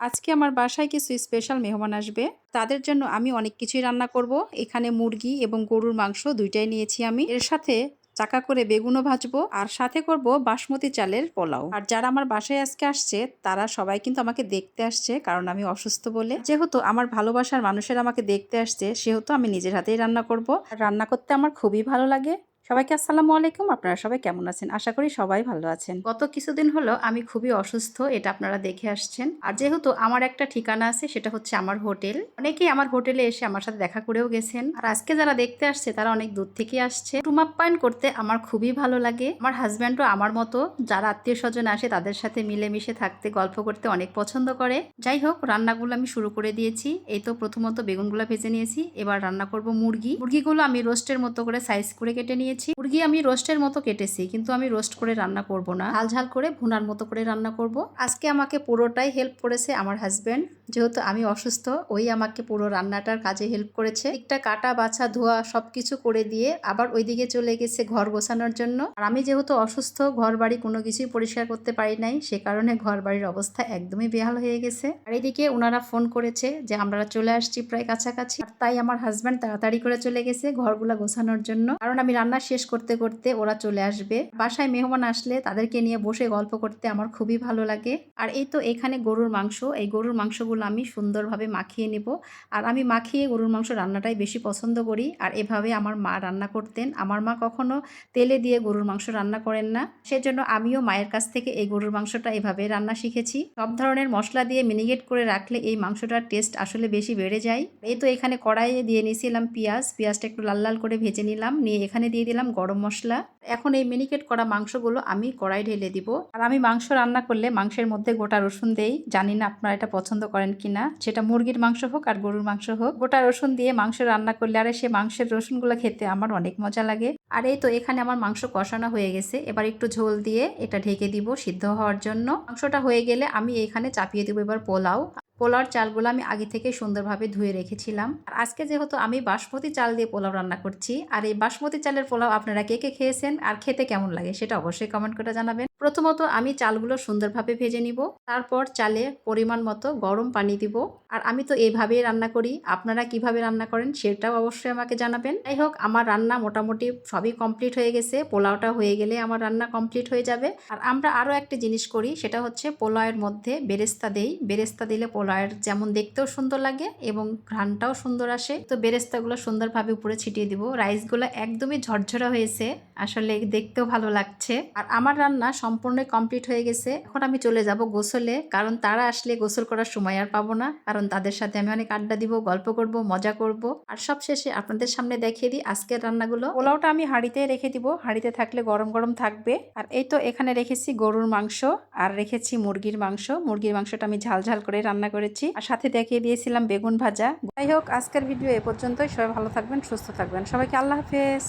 আজকে আমার বাসায় কিছু স্পেশাল মেহমান আসবে। তাদের জন্য আমি অনেক কিছুই রান্না করব। এখানে মুরগি এবং গরুর মাংস দুইটাই নিয়েছি আমি। এর সাথে চাকা করে বেগুনও ভাজবো আর সাথে করব বাসমতি চালের পোলাও। আর যারা আমার বাসায় আজকে আসছে, তারা সবাই কিন্তু আমাকে দেখতে আসছে কারণ আমি অসুস্থ বলে। যেহেতু আমার ভালোবাসার মানুষের আমাকে দেখতে আসছে, সেহেতু আমি নিজের হাতেই রান্না করব। রান্না করতে আমার খুবই ভালো লাগে। সবাইকে আসসালামু আলাইকুম। আপনারা সবাই কেমন আছেন? আশা করি সবাই ভালো আছেন। গত কিছুদিন হলো আমি খুবই অসুস্থ, এটা আপনারা দেখে আসছেন। আর যেহেতু আমার একটা ঠিকানা আছে, সেটা হচ্ছে আমার হোটেল। অনেকেই আমার হোটেলে এসে আমার সাথে দেখা করেও গেছেন। আর আজকে যারা দেখতে আসছে, তারা অনেক দূর থেকে আসছে। টুমাপ্পায়ন করতে আমার খুবই ভালো লাগে। আমার হাজব্যান্ডও আমার মতো। যারা আত্মীয় স্বজন আসে, তাদের সাথে মিলেমিশে থাকতে, গল্প করতে অনেক পছন্দ করে। যাই হোক, রান্নাগুলো আমি শুরু করে দিয়েছি। এই তো প্রথমত বেগুনগুলো ভেজে নিয়েছি। এবার রান্না করব মুরগি। মুরগিগুলো আমি রোস্টের মতো করে সাইজ করে কেটে নিয়েছি। মুরগি আমি রোস্টের মতো কেটেছি, কিন্তু আমি রোস্ট করে রান্না করব না। ঝাল ঝাল করে ভুনার মতো করে রান্না করব। আজকে আমাকে পুরোটাই হেল্প করেছে আমার হাজব্যান্ড যেহেতু আমি অসুস্থ, ওই আমাকে পুরো রান্নাটার কাজে হেল্প করেছে। একটা কাটা, বাছা, ধোয়া সবকিছু করে দিয়ে আবার ওইদিকে চলে গেছে ঘর গোছানোর জন্য। আর আমি যেহেতু অসুস্থ ঘর বাড়ি কোনো কিছুই পরিষ্কার করতে পারি নাই, সে কারণে ঘর বাড়ির অবস্থা একদমই বেহাল হয়ে গেছে। আর এদিকে ওনারা ফোন করেছে যে আমরা চলে আসছি প্রায় কাছাকাছি। আর তাই আমার হাজব্যান্ড তাড়াতাড়ি করে চলে গেছে ঘরগুলা গোছানোর জন্য। কারণ আমি রান্না শেষ করতে করতে ওরা চলে আসবে। বাসায় মেহমান আসলে তাদেরকে নিয়ে বসে গল্প করতে আমার খুবই ভালো লাগে। আর এই তো এখানে গরুর মাংস। এই গরুর মাংসগুলো আমি সুন্দরভাবে মাখিয়ে নেব। আর আমি মাখিয়ে গরুর মাংস রান্নাটাই বেশি পছন্দ করি। আর এভাবে আমার মা রান্না করতেন। আমার মা কখনো তেলে দিয়ে গরুর মাংস রান্না করেন না। সেজন্য আমিও মায়ের কাছ থেকে এই গরুর মাংসটা এভাবে রান্না শিখেছি। সব ধরনের মশলা দিয়ে মিনিগেট করে রাখলে এই মাংসটার টেস্ট আসলে বেশি বেড়ে যায়। এই তো এখানে কড়াইয়ে দিয়ে নিয়েছিলাম পেঁয়াজ। পেঁয়াজটা একটু লাল লাল করে ভেজে নিলাম। নিয়ে এখানে দিয়ে দিলাম গরম মশলা। এখন এই মিনিকেট করা মাংসগুলো আমি কড়াই ঢেলে দিব। আর আমি মাংস রান্না করলে মাংসের মধ্যে গোটা রসুন দেই। জানি না আপনারা এটা পছন্দ করেন কিনা। সেটা মুরগির মাংস হোক আর গরুর মাংস হোক। গোটা রসুন দিয়ে মাংস রান্না করলে আরে সে মাংসের রসুনগুলো খেতে আমার অনেক মজা লাগে। আর এই তো এখানে আমার মাংস কষানো হয়ে গেছে। এবার একটু ঝোল দিয়ে এটা ঢেকে দিব সিদ্ধ হওয়ার জন্য। মাংসটা হয়ে গেলে আমি এখানে চাপিয়ে দেবো এবার পোলাও। পোলাওর চালগুলো আমি আগে থেকে সুন্দরভাবে ধুয়ে রেখেছিলাম। আর আজকে যেহেতু আমি বাসমতি চাল দিয়ে পোলাও রান্না করছি, আর এই বাসমতি চালের পোলাও আপনারা কে কে খেয়েছেন আর খেতে কেমন লাগে সেটা অবশ্যই কমেন্ট করে জানাবেন। প্রথমত আমি চালগুলো সুন্দরভাবে ভেজে নিব, তারপর চালে পরিমাণ মতো গরম পানি দিব। আর আমি তো এইভাবেই রান্না করি, আপনারা কীভাবে রান্না করেন সেটাও অবশ্যই আমাকে জানাবেন। যাই হোক আমার রান্না মোটামুটি সবই কমপ্লিট হয়ে গেছে, পোলাওটা হয়ে গেলে আমার রান্না কমপ্লিট হয়ে যাবে। আর আমরা আরও একটা জিনিস করি, সেটা হচ্ছে পোলাওয়ের মধ্যে বেরেস্তা দেই। বেরেস্তা দিলে পোলাওয়ের যেমন দেখতেও সুন্দর লাগে এবং ঘ্রানটাও সুন্দর আসে। তো বেরেস্তাগুলো সুন্দরভাবে উপরে ছিটিয়ে দিব। রাইসগুলো একদমই ঝরঝরা হয়েছে। আসলে দেখতেও ভালো লাগছে। আর আমার রান্না সম্পূর্ণ কমপ্লিট হয়ে গেছে। এখন আমি চলে যাব গোসলে, কারণ তারা আসলে গোসল করার সময় আর পাবো না। কারণ তাদের সাথে আমি অনেক আড্ডা দিব, গল্প করব, মজা করব। আর সব শেষে আপনাদের সামনে দেখিয়ে দিই আজকের রান্নাগুলো। পোলাওটা আমি হাঁড়িতে রেখে দিব। হাঁড়িতে থাকলে গরম গরম থাকবে। আর এই তো এখানে রেখেছি গরুর মাংস। আর রেখেছি মুরগির মাংস। মুরগির মাংসটা আমি ঝাল ঝাল করে রান্না করেছি। আর সাথে দেখিয়ে দিয়েছিলাম বেগুন ভাজা। যাই হোক, আজকের ভিডিও এ পর্যন্তই। সবাই ভালো থাকবেন, সুস্থ থাকবেন। সবাইকে আল্লাহ হাফেজ।